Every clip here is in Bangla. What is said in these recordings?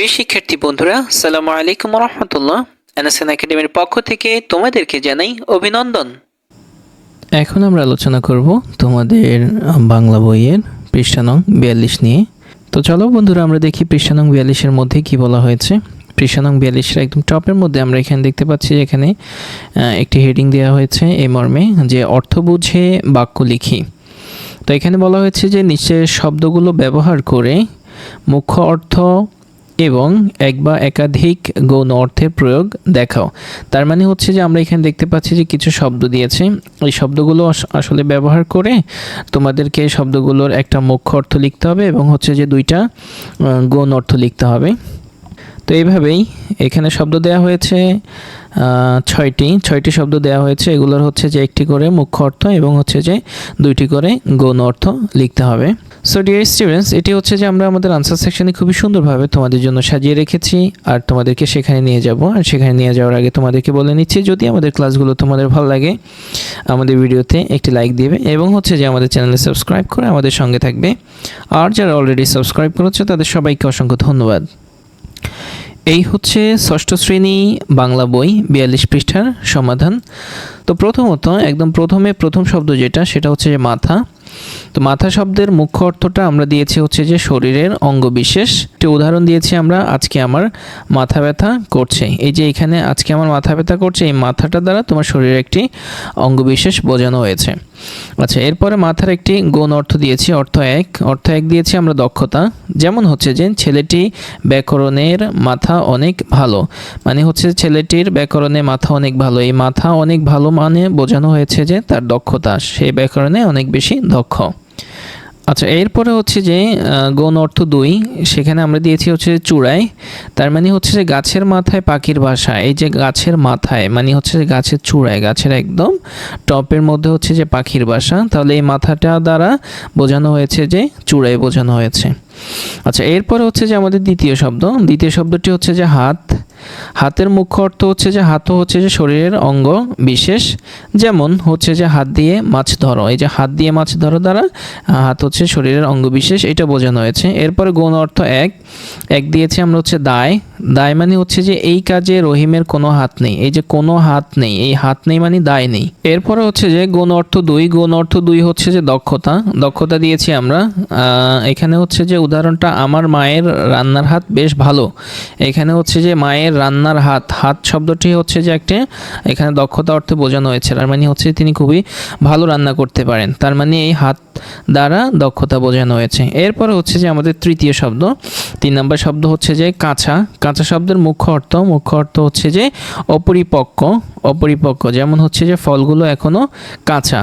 প্রিয় শিক্ষার্থী বন্ধুরা সালাম আলাইকুম রহমতুল্লাহ এনএসএন একাডেমির পক্ষ থেকে তোমাদেরকে জানাই অভিনন্দন। এখন আমরা আলোচনা করব তোমাদের বাংলা বইয়ের পৃষ্ঠা নং বিয়াল্লিশ নিয়ে। তো চলো বন্ধুরা, আমরা দেখি পৃষ্ঠা নং বিয়াল্লিশের মধ্যে কি বলা হয়েছে। পৃষ্ঠা নং বিয়াল্লিশের একদম টপের মধ্যে আমরা এখানে দেখতে পাচ্ছি এখানে একটি হেডিং দেওয়া হয়েছে এই মর্মে যে অর্থ বুঝে বাক্য লিখি। তো এখানে বলা হয়েছে যে নিচের শব্দগুলো ব্যবহার করে মুখ্য অর্থ এবং এক বা একাধিক গৌণ অর্থের প্রয়োগ দেখাও। তার মানে হচ্ছে যে আমরা এখানে দেখতে পাচ্ছি যে কিছু শব্দ দিয়েছে। এই শব্দগুলো আসলে ব্যবহার করে তোমাদেরকে শব্দগুলোর একটা মুখ্য অর্থ লিখতে হবে এবং হচ্ছে যে দুইটা গৌণ অর্থ লিখতে হবে। তো এইভাবেই এখানে শব্দ দেওয়া হয়েছে ছয়টি। ছয়টি শব্দ দেওয়া হয়েছে। এগুলোর হচ্ছে যে একটি করে মুখ্য অর্থ এবং হচ্ছে যে দুইটি করে গৌণ অর্থ লিখতে হবে। সো ডিয়ার স্টুডেন্টস এটি হচ্ছে যে আমরা আমাদের আনসার সেকশনে খুবই সুন্দরভাবে তোমাদের জন্য সাজিয়ে রেখেছি আর তোমাদেরকে সেখানে নিয়ে যাব। আর সেখানে নিয়ে যাওয়ার আগে তোমাদেরকে বলে নিচ্ছি, যদি আমাদের ক্লাসগুলো তোমাদের ভালো লাগে, আমাদের ভিডিওতে একটি লাইক দিবে এবং হচ্ছে যে আমাদের চ্যানেলে সাবস্ক্রাইব করে আমাদের সঙ্গে থাকবে। আর যারা অলরেডি সাবস্ক্রাইব করেছে, তাদের সবাইকে অসংখ্য ধন্যবাদ। এই হচ্ছে ষষ্ঠ শ্রেণি বাংলা বই, বিয়াল্লিশ পৃষ্ঠার সমাধান। তো প্রথমত, একদম প্রথমে প্রথম শব্দ যেটা, সেটা হচ্ছে যে মাথা। তো মাথা শব্দের মুখ্য অর্থটা আমরা দিয়েছি হচ্ছে যে শরীরের অঙ্গ বিশেষ একটি উদাহরণ দিয়েছি আমরা, আজকে আমার মাথা ব্যথা করছে। এই যে এখানে আজকে আমার মাথা ব্যথা করছে, এই মাথাটা দ্বারা তোমার শরীরের একটি অঙ্গ বিশেষ বোঝানো হয়েছে। আচ্ছা এরপরে মাথার একটি গুণ অর্থ দিয়েছি, অর্থ এক। অর্থ এক দিয়েছি আমরা দক্ষতা। যেমন হচ্ছে যে ছেলেটি ব্যাকরণের মাথা অনেক ভালো। মানে হচ্ছে ছেলেটির ব্যাকরণে মাথা অনেক ভালো। এই মাথা অনেক ভালো মানে বোঝানো হয়েছে যে তার দক্ষতা। সে ব্যাকরণে অনেক বেশি দক্ষ। আচ্ছা এরপরে হচ্ছে যে গণ অর্থ দুই, সেখানে আমরা দিয়েছি হচ্ছে চূড়ায়। তার মানে হচ্ছে যে গাছের মাথায় পাখির বাসা, এই যে গাছের মাথায় মানে হচ্ছে যে গাছের চূড়ায়, গাছের একদম টপের মধ্যে হচ্ছে যে পাখির বাসা, তাহলে এই মাথাটা দ্বারা বোঝানো হয়েছে যে, চূড়ায় বোঝানো হয়েছে। আচ্ছা এরপরে হচ্ছে যে আমাদের দ্বিতীয় শব্দ। দ্বিতীয় শব্দটি হচ্ছে যে হাত। হাতের মুখ্য অর্থ হচ্ছে যে হাতও হচ্ছে যে শরীরের অঙ্গ বিশেষ। যেমন হচ্ছে যে হাত দিয়ে মাছ ধরো। এই যে হাত দিয়ে মাছ ধরো দ্বারা হাত হচ্ছে শরীরের অঙ্গ বিশেষ, এটা বোঝানো হয়েছে। এরপরে গৌণ অর্থ এক। এক দিয়েছে আমরা হচ্ছে দায়। দায় মানে হচ্ছে যে এই কাজে রহিমের কোনো হাত নেই, এই যে কোনো হাত নেই, এই হাত নেই মানে দায় নেই। এরপরে হচ্ছে যে গৌণ অর্থ দুই, গৌণ অর্থ দুই হচ্ছে যে দক্ষতা দক্ষতা দিয়েছি আমরা। এখানে হচ্ছে যে উদাহরণটা, আমার মায়ের রান্নার হাত বেশ ভালো। এখানে হচ্ছে যে মায়ের রান্নার হাত হাত শব্দটি হচ্ছে যে একটা, এখানে দক্ষতা অর্থে বোঝানো হয়েছে। তার মানে হচ্ছে তিনি খুবই ভালো রান্না করতে পারেন। তার মানে এই হাত দ্বারা দক্ষতা বোঝানো হয়েছে। এরপরে হচ্ছে যে আমাদের তৃতীয় শব্দ তিন নম্বর শব্দ হচ্ছে যে কাঁচা। কাঁচা শব্দের মুখ্য অর্থ মুখ্য অর্থ হচ্ছে যে অপরিপক্ক অপরিপক্ক। যেমন হচ্ছে যে ফলগুলো এখনও কাঁচা।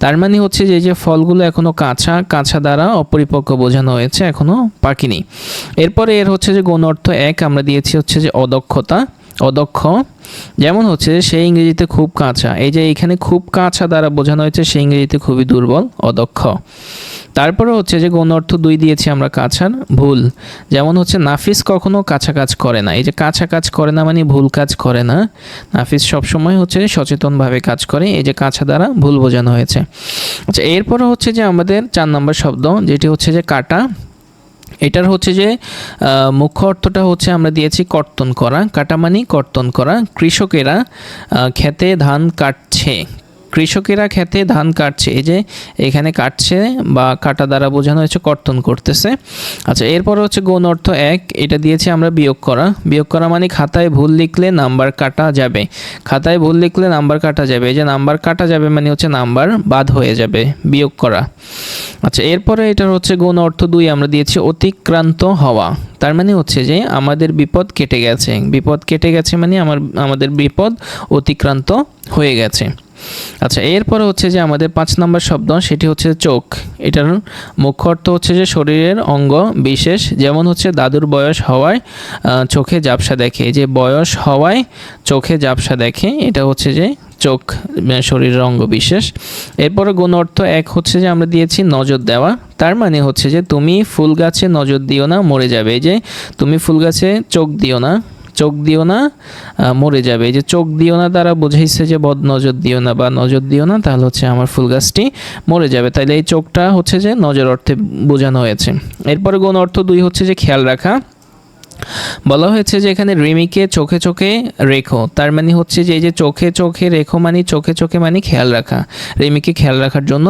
তার মানে হচ্ছে যে যে ফলগুলো এখনও কাঁচা কাঁচা দ্বারা অপরিপক্ক বোঝানো হয়েছে, এখনও পাকিনি এরপরে এর হচ্ছে যে গৌণ অর্থ এক, আমরা দিয়েছি হচ্ছে যে অদক্ষতা, অদক্ষ। যেমন হচ্ছে সে ইংরেজিতে খুব কাঁচা। এই যে এখানে খুব কাঁচা দ্বারা বোঝানো হয়েছে, সে ইংরেজিতে খুবই দুর্বল, অদক্ষ। তারপরে হচ্ছে যে গৌণ অর্থ দুই দিয়েছি আমরা কাছার ভুল। যেমন হচ্ছে নাফিস কখনো কাছা কাজ করে না। এই যে কাছা কাজ করে না মানে ভুল কাজ করে না। নাফিস সবসময় হচ্ছে সচেতনভাবে কাজ করে। এই যে কাছা দ্বারা ভুল বোঝানো হয়েছে। আচ্ছা এরপরে হচ্ছে যে আমাদের চার নম্বর শব্দ, যেটি হচ্ছে যে কাটা। এটার হচ্ছে যে মুখ্য অর্থটা হচ্ছে আমরা দিয়েছি কর্তন করা। কাটা মানে কর্তন করা। কৃষকেরা খেতে ধান কাটছে। কৃষকেরা খেতে ধান কাটছে। এই যে এখানে কাটছে বা কাটা দ্বারা বোঝানো হয়েছে কর্তন করতেছে। আচ্ছা এরপর হচ্ছে গৌণ অর্থ এক, এটা দিয়েছি আমরা বিয়োগ করা। বিয়োগ করা মানে খাতায় ভুল লিখলে নাম্বার কাটা যাবে। খাতায় ভুল লিখলে নাম্বার কাটা যাবে। এই যে নাম্বার কাটা যাবে মানে হচ্ছে নাম্বার বাদ হয়ে যাবে, বিয়োগ করা। আচ্ছা এরপরে এটার হচ্ছে গৌণ অর্থ দুই, আমরা দিয়েছি অতিক্রান্ত হওয়া। তার মানে হচ্ছে যে আমাদের বিপদ কেটে গেছে। বিপদ কেটে গেছে মানে আমার, আমাদের বিপদ অতিক্রান্ত হয়ে গেছে। আচ্ছা এরপরে হচ্ছে যে আমাদের পাঁচ নম্বর শব্দ, সেটি হচ্ছে চোখ। এটার মুখ্য অর্থ হচ্ছে যে শরীরের অঙ্গ বিশেষ, যেমন হচ্ছে দাদুর বয়স হওয়ায় চোখে ঝাপসা দেখে। যে বয়স হওয়ায় চোখে ঝাপসা দেখে, এটা হচ্ছে যে চোখ শরীরের অঙ্গ বিশেষ। এরপরে গুণ অর্থ এক হচ্ছে যে আমরা দিয়েছি নজর দেওয়া। তার মানে হচ্ছে যে তুমি ফুল গাছে নজর দিও না, মরে যাবে। যে তুমি ফুল গাছে চোখ দিও না। চোখ দিও না মরে যাবে। এই যে চোখ দিও না তারা বোঝাইছে যে বদ নজর দিও না বা নজর দিও না, তাহলে হচ্ছে আমার ফুল গাছটি মরে যাবে। তাহলে এই চোখটা হচ্ছে যে নজর অর্থে বোঝানো হয়েছে। এরপরে কোন অর্থ দুই হচ্ছে যে খেয়াল রাখা। বলা হয়েছে যে এখানে রিমিকে চোখে চোখে রেখো। তার মানে হচ্ছে যে এই যে চোখে চোখে রেখো মানে চোখে চোখে মানে খেয়াল রাখা। রিমিকে খেয়াল রাখার জন্য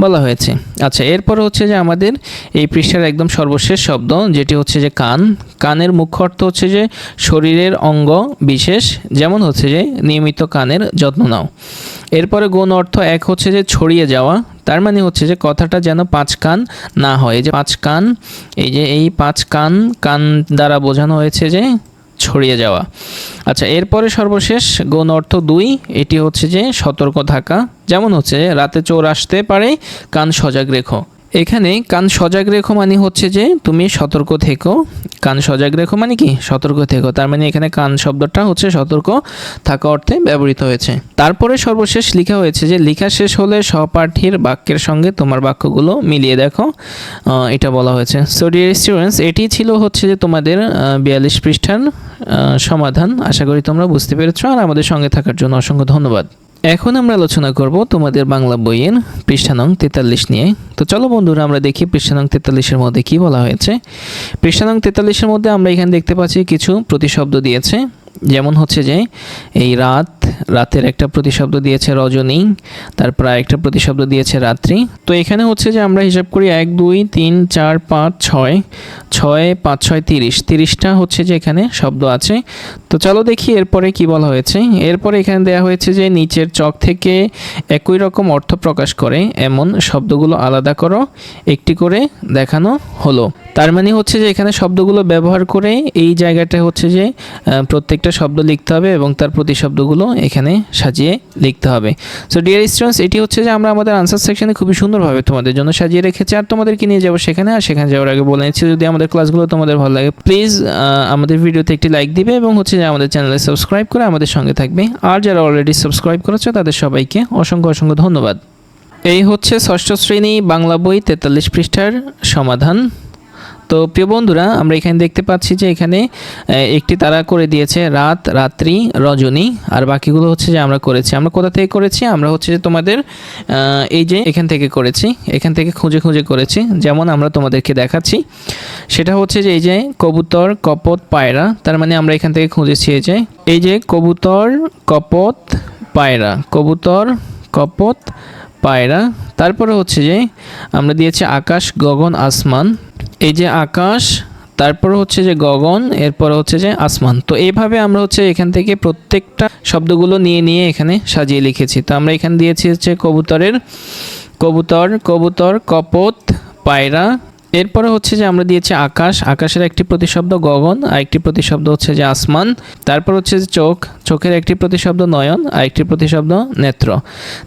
বলা হয়েছে। আচ্ছা এরপর হচ্ছে যে আমাদের এই পৃষ্ঠার একদম সর্বশেষ শব্দ, যেটি হচ্ছে যে কান। কানের মুখ্য অর্থ হচ্ছে যে শরীরের অঙ্গ বিশেষ, যেমন হচ্ছে যে নিয়মিত কানের যত্ন নাও। এরপরে গুণ অর্থ এক হচ্ছে যে ছড়িয়ে যাওয়া। তার মানে হচ্ছে যে কথাটা যেন পাঁচ কান না হয়। এই যে পাঁচ কান, এই যে এই পাঁচ কান কান দ্বারা বোঝানো হয়েছে যে ছড়িয়ে যাওয়া। আচ্ছা এরপরে সর্বশেষ গুণ অর্থ দুই, এটি হচ্ছে যে সতর্ক থাকা। যেমন হচ্ছে রাতে চোর আসতে পারে, কান সজাগ রেখো। এখানে কান সজাগ রেখো মানে হচ্ছে যে তুমি সতর্ক থেকো। কান সজাগ রেখো মানে কি? সতর্ক থেকো। তার মানে এখানে কান শব্দটা হচ্ছে সতর্ক থাকা অর্থে ব্যবহৃত হয়েছে। তারপরে সর্বশেষ লেখা হয়েছে যে, লেখা শেষ হলে সহপাঠীর বাক্যের সঙ্গে তোমার বাক্যগুলো মিলিয়ে দেখো। এটা বলা হয়েছে। সো ডিয়ার স্টুডেন্টস এটি ছিল হচ্ছে যে তোমাদের বিয়াল্লিশ পৃষ্ঠার সমাধান। আশা করি তোমরা বুঝতে পেরেছ। আর আমাদের সঙ্গে থাকার জন্য অসংখ্য ধন্যবাদ। এখন আমরা আলোচনা করব তোমাদের বাংলা বইয়ের পৃষ্ঠা নং তেতাল্লিশ নিয়ে। তো চলো বন্ধুরা, আমরা দেখি পৃষ্ঠা নং তেতাল্লিশের মধ্যে কি বলা হয়েছে। পৃষ্ঠা নং তেতাল্লিশের মধ্যে আমরা এখানে দেখতে পাচ্ছি কিছু প্রতিশব্দ দিয়েছে। যেমন হচ্ছে যে এই রাত রাতের একটা প্রতিশব্দ দিয়েছে রজনী তারপর একটা প্রতিশব্দ দিয়েছে রাত্রি। তো এখানে হচ্ছে যে আমরা হিসাব করি এক দুই তিন চার পাঁচ ছয় ছয় পাঁচ ছয় তিরিশ। তিরিশটা হচ্ছে যে এখানে শব্দ আছে। তো চলো দেখি এরপরে কি বলা হয়েছে। এরপরে এখানে দেওয়া হয়েছে যে নিচের চক থেকে একই রকম অর্থ প্রকাশ করে এমন শব্দগুলো আলাদা করো একটি করে দেখানো হলো। তার মানে হচ্ছে যে এখানে শব্দগুলো ব্যবহার করে এই জায়গাটা হচ্ছে যে আহ, প্রত্যেকটা শব্দ লিখতে হবে এবং তার প্রতিশব্দগুলো এখানে সাজিয়ে লিখতে হবে। সো ডিয়ার স্টুডেন্টস এটি হচ্ছে যে আমরা আমাদের আনসার সেকশনে খুবই সুন্দরভাবে তোমাদের জন্য সাজিয়ে রেখেছি। আর তোমাদেরকে নিয়ে যাব সেখানে, আর সেখানে যাওয়ার আগে বলে নিচ্ছি, যদি আমাদের ক্লাসগুলো তোমাদের ভালো লাগে প্লিজ আমাদের ভিডিওতে একটি লাইক দিবে এবং হচ্ছে যে আমাদের চ্যানেলে সাবস্ক্রাইব করে আমাদের সঙ্গে থাকবে। আর যারা অলরেডি সাবস্ক্রাইব করেছ, তাদের সবাইকে অসংখ্য অসংখ্য ধন্যবাদ। এই হচ্ছে ষষ্ঠ শ্রেণি বাংলা বই তেতাল্লিশ পৃষ্ঠার সমাধান। তো প্রিয় বন্ধুরা, আমরা এখানে দেখতে পাচ্ছি যে এখানে একটি তারা করে দিয়েছে রাত, রাত্রি, রজনী, আর বাকিগুলো হচ্ছে যে আমরা করেছি। আমরা কোথা থেকে করেছি? আমরা হচ্ছে যে তোমাদের এই যে এখান থেকে করেছি, এখান থেকে খুঁজে খুঁজে করেছি। যেমন আমরা তোমাদেরকে দেখাচ্ছি, সেটা হচ্ছে যে এই যে কবুতর, কপত, পায়রা, তার মানে আমরা এখান থেকে খুঁজেছি এই যে এই যে কবুতর, কপত, পায়রা, কবুতর, কপত, পায়রা, তারপরে হচ্ছে যে আমরা দিয়েছি আকাশ, গগন, আসমান। এই যে আকাশ, তারপর হচ্ছে যে গগন, এরপর হচ্ছে যে আসমান। তো এইভাবে আমরা হচ্ছে এখান থেকে প্রত্যেকটা শব্দগুলো নিয়ে নিয়ে এখানে সাজিয়ে লিখেছি। তো আমরা এখানে দিয়েছি হচ্ছে কবুতরের, কবুতর কবুতর, কপত, পায়রা। এরপরে হচ্ছে যে আমরা দিয়েছি আকাশ। আকাশের একটি প্রতিশব্দ গগন আর একটি প্রতিশব্দ হচ্ছে যে আসমান। তারপর হচ্ছে যে চোখ, চোখের একটি প্রতিশব্দ নয়ন আর একটি প্রতিশব্দ নেত্র।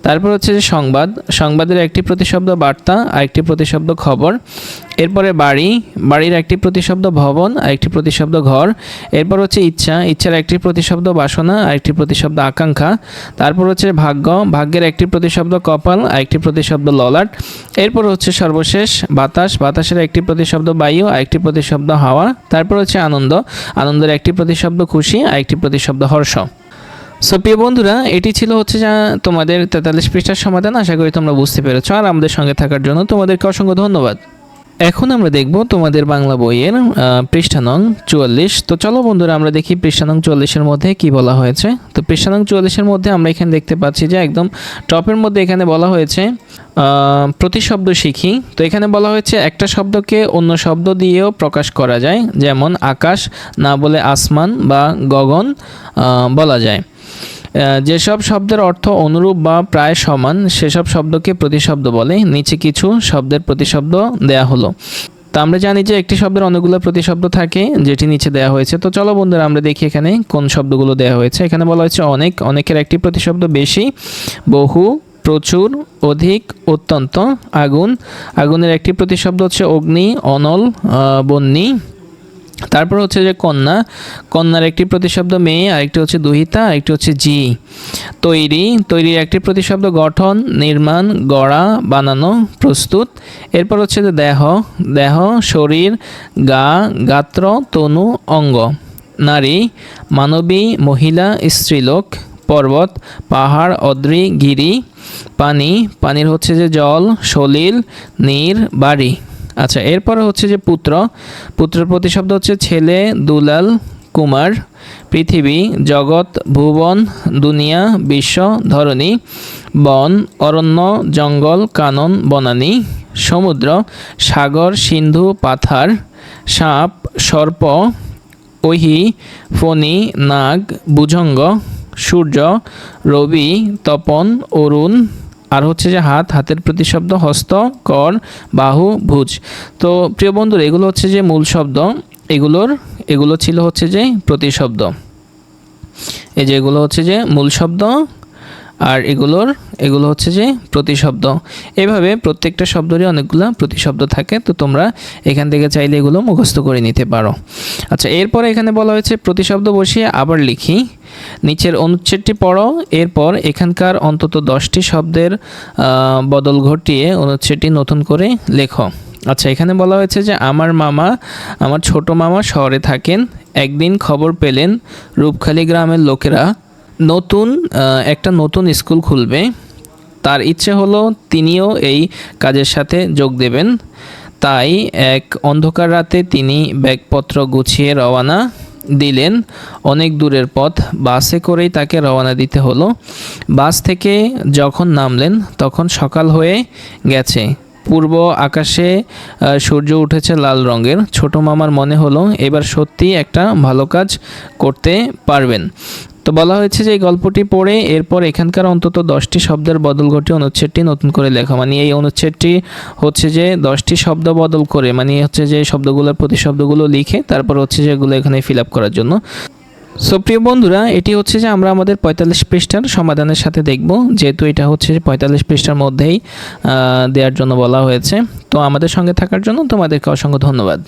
তারপর হচ্ছে যে সংবাদ, সংবাদের একটি প্রতিশব্দ বার্তা আর একটি প্রতিশব্দ খবর। এরপরে বাড়ি বাড়ির একটি প্রতিশব্দ ভবন আর একটি প্রতিশব্দ ঘর এরপর হচ্ছে ইচ্ছা ইচ্ছার একটি প্রতিশব্দ বাসনা আর একটি প্রতিশব্দ আকাঙ্ক্ষা তারপর হচ্ছে ভাগ্য ভাগ্যের একটি প্রতিশব্দ কপাল আর একটি প্রতিশব্দ ললাট এরপর হচ্ছে সর্বশেষ বাতাস বাতাসের একটি প্রতিশব্দ বায়ু আর একটি প্রতিশব্দ হাওয়া তারপর হচ্ছে আনন্দ আনন্দের একটি প্রতিশব্দ খুশি আর একটি প্রতিশব্দ হর্ষ সো প্রিয় বন্ধুরা এটি ছিল হচ্ছে যা তোমাদের তেতাল্লিশ পৃষ্ঠার সমাধান আশা করি তোমরা বুঝতে পেরেছ আর আমাদের সঙ্গে থাকার জন্য তোমাদেরকে অসংখ্য ধন্যবাদ এখন আমরা দেখব তোমাদের বাংলা বইয়ের পৃষ্ঠা নং চুয়াল্লিশ। তো চলো বন্ধুরা, আমরা দেখি পৃষ্ঠা নং চুয়াল্লিশের মধ্যে কি বলা হয়েছে। তো পৃষ্ঠা নং চুয়াল্লিশের মধ্যে আমরা এখানে দেখতে পাচ্ছি যে একদম টপের মধ্যে এখানে বলা হয়েছে প্রতিশব্দ শিখি। তো এখানে বলা হয়েছে, একটা শব্দকে অন্য শব্দ দিয়েও প্রকাশ করা যায়, যেমন আকাশ, না বলে আসমান বা গগন বলা যায়। যেসব শব্দের অর্থ অনুরূপ বা প্রায় সমান, সেসব শব্দকে প্রতিশব্দ বলে। নিচে কিছু শব্দের প্রতিশব্দ দেয়া হলো। তো আমরা জানি যে একটি শব্দের অনেকগুলো প্রতিশব্দ থাকে, যেটি নিচে দেওয়া হয়েছে। তো চলো বন্ধুরা, আমরা দেখি এখানে কোন শব্দগুলো দেওয়া হয়েছে। এখানে বলা হয়েছে অনেক। অনেকের একটি প্রতিশব্দ বেশি। বহু, প্রচুর, অধিক, অত্যন্ত, আগুন। আগুনের একটি প্রতিশব্দ হচ্ছে অগ্নি, অনল বন্যী। তারপর হচ্ছে যে কন্যা, কন্যার একটি প্রতিশব্দ মেয়ে, আরেকটি হচ্ছে দুহিতা, আরেকটি হচ্ছে জি। তৈরি তৈরির একটি প্রতিশব্দ গঠন, নির্মাণ, গড়া, বানানো, প্রস্তুত। এরপর হচ্ছে যে দেহ দেহ, শরীর, গা, গাত্র, তনু, অঙ্গ। নারী, মানবী, মহিলা, স্ত্রীলোক, পর্বত, পাহাড়, অদ্রি, গিরি, পানি। পানির হচ্ছে যে জল, সলিল, নীর, বাড়ি। আচ্ছা এরপরে হচ্ছে যে পুত্র। পুত্রের প্রতিশব্দ হচ্ছে ছেলে, দুলাল, কুমার, পৃথিবী, জগৎ, ভুবন, দুনিয়া, বিশ্ব, ধরণী, বন, অরণ্য, জঙ্গল, কানন, বনানী, সমুদ্র, সাগর, সিন্ধু, পাথার, সাপ, সর্প, ওহি, ফণি, নাগ, ভুজঙ্গ, সূর্য, রবি, তপন, অরুণ আর হচ্ছে যে হাত, হাতের প্রতিশব্দ, হস্ত, কর, বাহু, ভুজ। তো প্রিয় বন্ধুরা, এগুলো হচ্ছে যে মূল শব্দ। এগুলোর, এগুলো ছিল হচ্ছে যে প্রতিশব্দ। এই যে এগুলো হচ্ছে যে মূল শব্দ আর এগুলোর, এগুলো হচ্ছে যে প্রতিশব্দ। এভাবে প্রত্যেকটা শব্দেরই অনেকগুলো প্রতিশব্দ থাকে, তো তোমরা এখান থেকে চাইলে এগুলো মুখস্থ করে নিতে পারো। আচ্ছা এরপরে এখানে বলা হয়েছে প্রতিশব্দ বসিয়ে আবার লিখি। নিচের অনুচ্ছেদটি পড়ো, এরপর এখানকার অন্তত দশটি শব্দের বদল ঘটিয়ে অনুচ্ছেদটি নতুন করে লেখো। আচ্ছা এখানে বলা হয়েছে যে আমার মামা, আমার ছোট মামা শহরে থাকেন, একদিন খবর পেলেন রূপখালী গ্রামের লোকেরা নতুন একটা নতুন স্কুল খুলবে। তার ইচ্ছে হলো তিনিও এই কাজের সাথে যোগ দেবেন। তাই এক অন্ধকার রাতে তিনি ব্যাগপত্র গুছিয়ে রওনা দিলেন। অনেক দূরের পথ, বাসে করেই তাকে রওনা দিতে হলো। বাস থেকে যখন নামলেন, তখন সকাল হয়ে গেছে। পূর্ব আকাশে সূর্য উঠেছে লাল রঙের। ছোট মামার মনে হলো, এবার সত্যি একটা ভালো কাজ করতে পারবেন। তো বলা হয়েছে যে এই গল্পটি পড়ে এরপর এখানকার অন্তত দশটি শব্দের বদল ঘটিয়ে অনুচ্ছেদটি নতুন করে লেখা। মানে এই অনুচ্ছেদটি হচ্ছে যে দশটি শব্দ বদল করে মানে হচ্ছে যে শব্দগুলোর প্রতি শব্দগুলো লিখে তারপর হচ্ছে যে এগুলো এখানে ফিল আপ করার জন্য। সো প্রিয় বন্ধুরা, এটি হচ্ছে যে আমরা আমাদের পঁয়তাল্লিশ পৃষ্ঠার সমাধানের সাথে দেখব, যেহেতু এটা হচ্ছে যে পঁয়তাল্লিশ পৃষ্ঠার মধ্যেই দেওয়ার জন্য বলা হয়েছে। তো আমাদের সঙ্গে থাকার জন্য তোমাদেরকে অসংখ্য ধন্যবাদ।